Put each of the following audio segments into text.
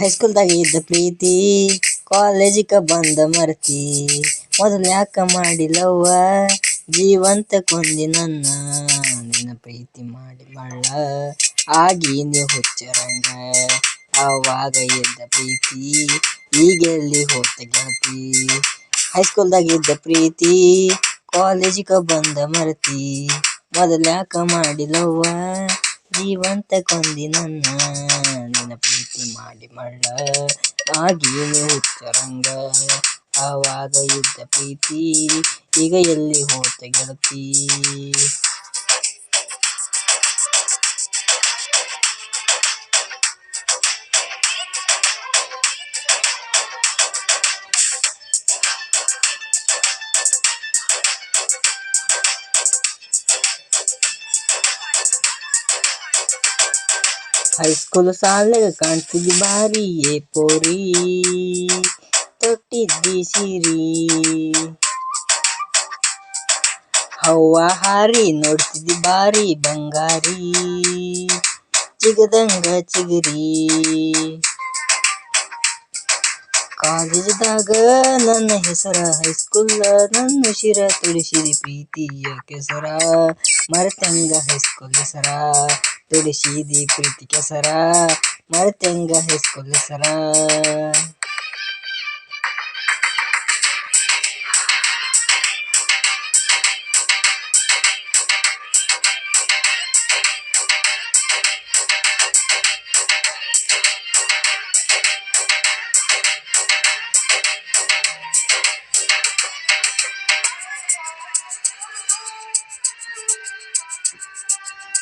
ಹೈಸ್ಕೂಲ್ದಾಗ ಇದ್ದ ಪ್ರೀತಿ ಕಾಲೇಜಿಗೆ ಬಂದ ಮರ್ತಿ. ಮೊದಲು ಯಾಕ ಮಾಡಿಲ್ಲವ್ವ? ಜೀವಂತ ಕೊಂದಿ ನನ್ನ, ನಿನ್ನ ಪ್ರೀತಿ ಮಾಡಿ ಬಳ್ಳ ಆಗಿ ನೀ ಹುಚ್ಚರಂಗ. ಅವಾಗ ಇದ್ದ ಪ್ರೀತಿ ಈಗೆಲ್ಲಿ ಹೋತ ಗೆಳತಿ ಹೈಸ್ಕೂಲ್ದಾಗ ಇದ್ದ ಪ್ರೀತಿ ಕಾಲೇಜಿಗೆ ಬಂದ ಮರ್ತಿ. ಮೊದಲು ಯಾಕ ಮಾಡಿಲ್ಲವ್ವ? ಜೀವಂತ ಕೊಂದಿ ನನ್ನ ನಿನ್ನ ಪ್ರೀತಿ ಮಾಡಿ ಮಳ್ಳ ಆಗಿಯೇ ಹುಚ್ಚರಂಗ. ಆವಾಗ ಇದ್ದ ಪ್ರೀತಿ ಈಗ ಎಲ್ಲಿ ಹೋತ ಗೆಳತಿ ಹೈಸ್ಕೂಲ್ ಸಾಲ್ಯಾಗ ಕಾಣ್ತಿದ್ದಿ ಬಾರಿ ಏ ಪೋರಿ ತೊಟ್ಟಿದ್ದಿ ಸೀರಿ ಹವ್ವ ಹಾರಿ ನೋಡ್ತಿದ್ದಿ ಬಾರಿ ಬಂಗಾರಿ ಚಿಗದಂಗ ಚಿಗರಿ ಕಾಲೇಜದಾಗ ನನ್ನ ಹೆಸರ ಹೈಸ್ಕೂಲ್ ನನ್ನ ಉಸಿರ ತುಳಿಸಿದಿ ಪ್ರೀತಿಯ ಕೆಸರ ಮರೆತಂಗ ಹೈಸ್ಕೂಲ್ ಹೆಸರ ತುಳಿಸಿದಿ ಪ್ರೀತಿ ಕೆಸರ ಮರೆತಂಗ ಹೈಸ್ಕೂಲ್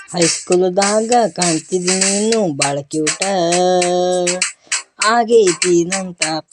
ಹೈಸ್ಕೂಲ್ದಾಗ ಕಾಣ್ತಿದ್ದಿ ನೀನು ಭಾಳ ಕ್ಯೂಟ ಆಗೈತಿ ನನ್ನ ತಾಪ.